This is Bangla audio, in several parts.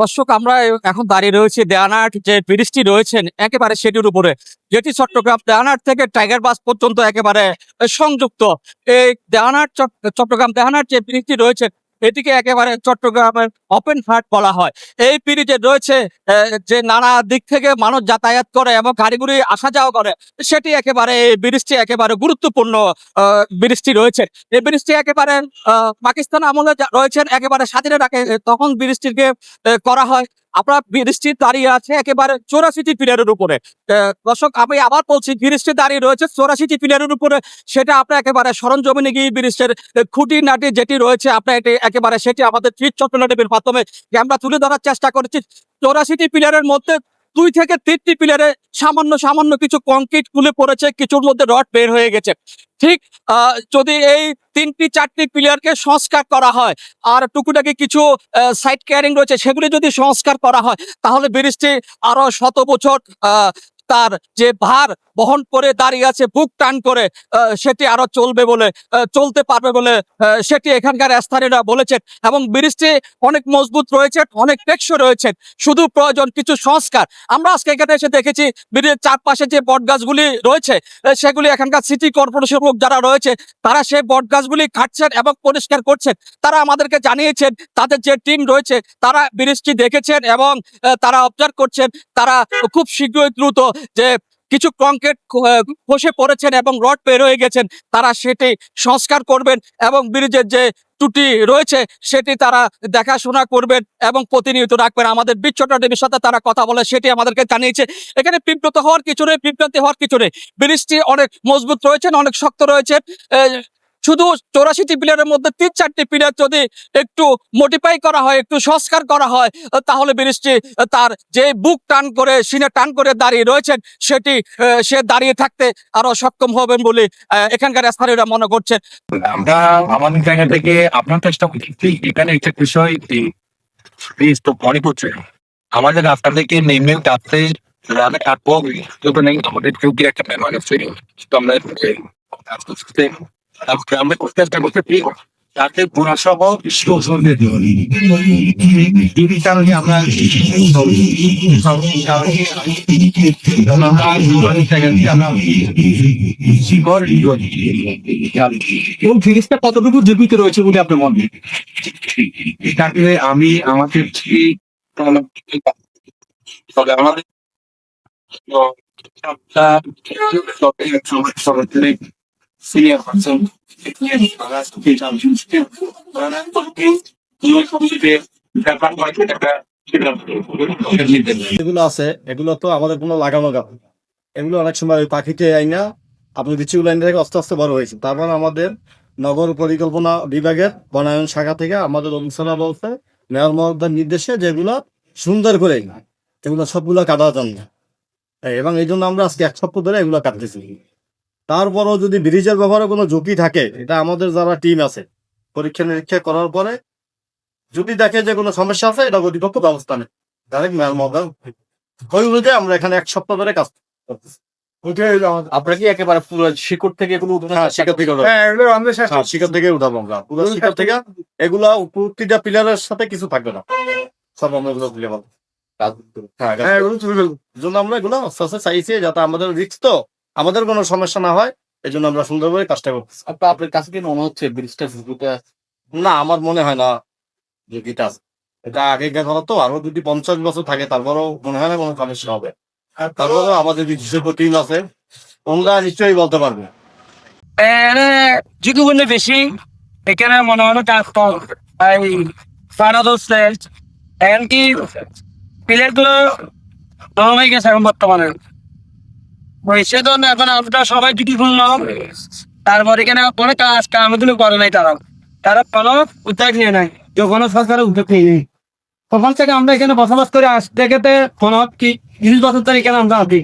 দর্শক, আমরা এখন দাঁড়িয়ে রয়েছি দেয়ানাট যে ব্রিজটি রয়েছেন একেবারে সেটির উপরে। যেটি চট্টগ্রাম দেয়ানাট থেকে টাইগার বাস পর্যন্ত একেবারে সংযুক্ত। এই দেয়ানাট চট- চট্টগ্রাম দেয়ানাট যে ব্রিজটি রয়েছে এটিকে একেবারে চট্টগ্রামের ওপেন হার্ট বলা হয়। এই ব্রিজে রয়েছে যে নানা দিক থেকে মানুষ যাতায়াত করে এবং গাড়িগুড়ি আসা যাওয়া করে, সেটি একেবারে এই ব্রিজটি একেবারে গুরুত্বপূর্ণ ব্রিজটি রয়েছে। এই ব্রিজটি একেবারে পাকিস্তান আমলে রয়েছেন, একেবারে স্বাধীনে রাখে, তখন ব্রিজটিকে করা হয়। আপনার ব্রিজটি দাঁড়িয়ে আছে একেবারে চৌরাশিটি পিলারের উপরে। দর্শক, আমি আবার বলছি ব্রিজটি দাঁড়িয়ে রয়েছে চৌরাশিটি পিলারের উপরে। সেটা আপনার একেবারে সরঞ্জমিনে গিয়ে ব্রিজের খুঁটি নাটি যেটি রয়েছে, আপনার এটি একেবারে সেটি আমাদের ট্রিট চট্টগ্রামের মাধ্যমে আমরা তুলে ধরার চেষ্টা করেছি। চৌরাশিটি পিলারের মধ্যে দুই থেকে তিনটি পিলারে সামান্য সামান্য কিছু কংক্রিট খুলে পড়েছে, কিছুর মধ্যে রড বের হয়ে গেছে। ঠিক যদি এই তিনটি চারটি পিলারকে সংস্কার করা হয়, আর টুকুটাকে কিছু সাইড ক্যারিং রয়েছে, সেগুলি যদি সংস্কার করা হয়, তাহলে ব্রিজটি আরও শত বছর তার যে ভার বহন করে দাঁড়িয়ে আছে, বুক টান করে সেটি আরও চলবে বলে চলতে পারবে বলে সেটি এখানকার স্থানীয়রা বলেছেন এবং ব্রিজটি অনেক মজবুত রয়েছে, অনেক টেকসই রয়েছে, শুধু প্রয়োজন কিছু সংস্কার। আমরা আজকে এখানে এসে দেখেছি ব্রিজের চারপাশে যে বট গাছগুলি রয়েছে সেগুলি এখানকার সিটি কর্পোরেশন লোক যারা রয়েছে, তারা সেই বট গাছগুলি কাটছেন এবং পরিষ্কার করছেন। তারা আমাদেরকে জানিয়েছেন, তাদের যে টিম রয়েছে, তারা ব্রিজটি দেখেছেন এবং তারা অবজার্ভ করছেন। তারা খুব শীঘ্রই দ্রুত যে কিছু কংক্রিট খসে পড়েছেন এবং রড বের হয়ে গেছেন, তারা সেটি সংস্কার করবেন এবং ব্রিজের যে ত্রুটি রয়েছে, সেটি তারা দেখাশোনা করবেন এবং প্রতিনিয়ত রাখবেন। আমাদের বিচ্ছটা টিভির সাথে তারা কথা বলে, সেটি আমাদেরকে জানিয়েছে। এখানে বিব্রত হওয়ার কিছু নেই, বিভ্রান্তি হওয়ার কিছু নেই। ব্রিজটি অনেক মজবুত রয়েছেন অনেক শক্ত রয়েছেন শুধু চৌরাশিটি পিলারের মধ্যে তিন চারটি পিলার যদি একটু মডিফাই করা হয়, একটু সংস্কার করা হয়, তাহলে ব্রিজটি তার যে বুক টান করে, সিনে টান করে দাঁড়িয়ে রয়েছেন, সেটি সে দাঁড়িয়ে থাকতে আরও সক্ষম হবেন বলে এখানকার স্থানীয়রা মনে করছেন। আমরা আমাদের জায়গা থেকে আপনার চেষ্টা করছি এখানে একটা বিষয় মনে করছে আমাদের রাস্তা থেকে নেমে রাতে কাটবো নেই, আমাদের চৌকি একটা ব্যাপার আছে? তো আমরা আমরা চেষ্টা করতে পারি যাতে পুরা সহ ডিজিটাল আমরা কোন ফিরিজটা কতটুকু জীবিত রয়েছে বলে আপনার মনে হয়? এটাকে আমি আমাকে তবে আমাদের আছে, এগুলো তো আমাদের কোনো লাগানো গাছ এগুলো অনেক সময় ওই পাখিতে আপনি লাইন থেকে আস্তে আস্তে বড় হয়েছে। তারপর আমাদের নগর পরিকল্পনা বিভাগের বনায়ন শাখা থেকে আমাদের অনুসরণ বলতে মেয়র মহোদয়ের নির্দেশে যেগুলো সুন্দর করে এগুলো সবগুলো কাটা যান এবং এই জন্য আমরা আজকে এক সপ্তাহ ধরে এগুলো কাটতেছি। তারপরও যদি ব্রিজের ব্যাপারে কোনো ঝুঁকি থাকে এটা আমাদের যারা টিম আছে পরীক্ষা নিরীক্ষা করার পরে যদি দেখে যে কোনো সমস্যা আছে এটা কর্তৃপক্ষ ব্যবস্থা নেয়। ডাইরেক্ট ওই অনুযায়ী আমরা এখানে এক সপ্তাহ ধরে কাজ করতেছি। আপনারা কি একেবারে পুরো শিকড় থেকে এগুলো হ্যাঁ শিকার থেকে উঠাবো। হ্যাঁ থেকে উঠাবো আমরা পুরো শিকার থেকে এগুলা প্রতিটা পিলারের সাথে কিছু থাকবে না। সব আমরা এগুলো তুলে পাবো হ্যাঁ জন্য আমরা এগুলো আস্তে আস্তে চাইছি যাতে আমাদের রিস্ক তো আমাদের কোনো সমস্যা না হয় এই জন্য আমরা সুন্দরভাবে কাজটা করতেছি। আপনার কাছে কি মনে হচ্ছে ব্রিজটা ঝুঁকিটা না আমার মনে হয় না যে গীতা এটা আগেকার কথা তো আরও যদি পঞ্চাশ বছর থাকে তারপরেও মনে হয় না কোনো সমস্যা হবে। তারপরেও আমাদের বিশেষজ্ঞ টিম আছে ওনারা নিশ্চয়ই বলতে পারবে। ঝুঁকি বললে বেশি এখানে মনে হলো ডাক্তার এই ফারাদুল স্লেট এমনকি প্লেটগুলো নরম হয়ে গেছে এখন বর্তমানে। ওই সেজন্য এখন আমরা সবাই ঝুঁকি শুনলাম। তারপর এখানে কোনো কাজ কামগুলো করে নাই তারা। তারা কোনো উদ্যোগ নিয়ে নাই, কেউ কোনো সরকারের উদ্যোগ নিয়ে নেই। তখন থেকে আমরা এখানে বসবাস করে আসতে গেতে কোনো কি তিরিশ বছর ধরে এখানে আমরা আছি।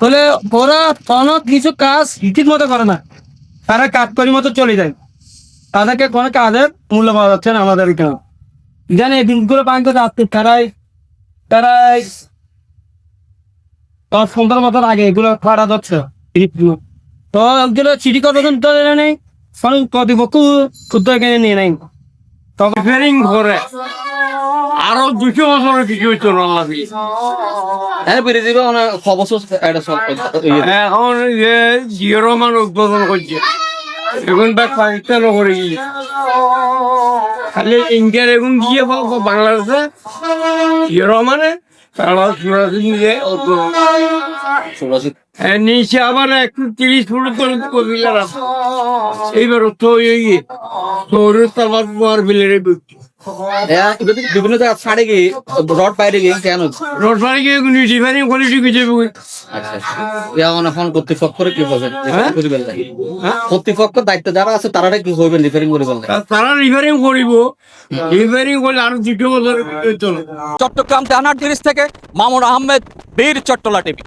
তাহলে ওরা কোনো কিছু কাজ ঠিক মতো করে না। তারা কাজ করি মতো চলে যায়। তাদেরকে কোনো কাজের মূল্য পাওয়া যাচ্ছে না আমাদের এখানে। জানে এই দিনগুলো পান করে তারাই তারাই দশ পনেরো বছর আগে এগুলো করা যাচ্ছে। তো এগুলো সিটি কর্পোরেশন তো নেই? কোনো কর্তৃপক্ষ উদ্যোগ এনে নিয়ে নেই। তখন রিপেয়ারিং করে। আরও দুশো বছরের কিছু হইতো না লাগি হ্যাঁ যাবে মানে খবর একটা এখন যে জিও রহমান উদ্বোধন করছে। এখন করে খালি ইন্ডিয়ার এখন গিয়ে বাংলাদেশে জিও রহমানে তারা চুরাশি নিয়ে উদ্বোধন হ্যাঁ, নিচে আবার একশো তিরিশ ফুট করে কবিলার আছে এইবার তো ইয়ে সৌর তালবার কুমার বিলের বিভিন্ন ছাড়ে গিয়ে রড বাইরে গিয়ে কেন রোড পাড়ে গিয়ে ডিফারিং কোয়ালিটি কিছু আচ্ছা এখন এখন কর্তৃপক্ষরে কি করবেন হ্যাঁ? হ্যাঁ? কর্তৃপক্ষ দায়িত্ব যারা আছে তারা কি করবেন রিপেয়ারিং না তারা রিফারিং করিব। রিফারিং করলে আরও বছর চট্টগ্রাম থেকে মামুন আহমেদ বীর চট্টলা টিভি।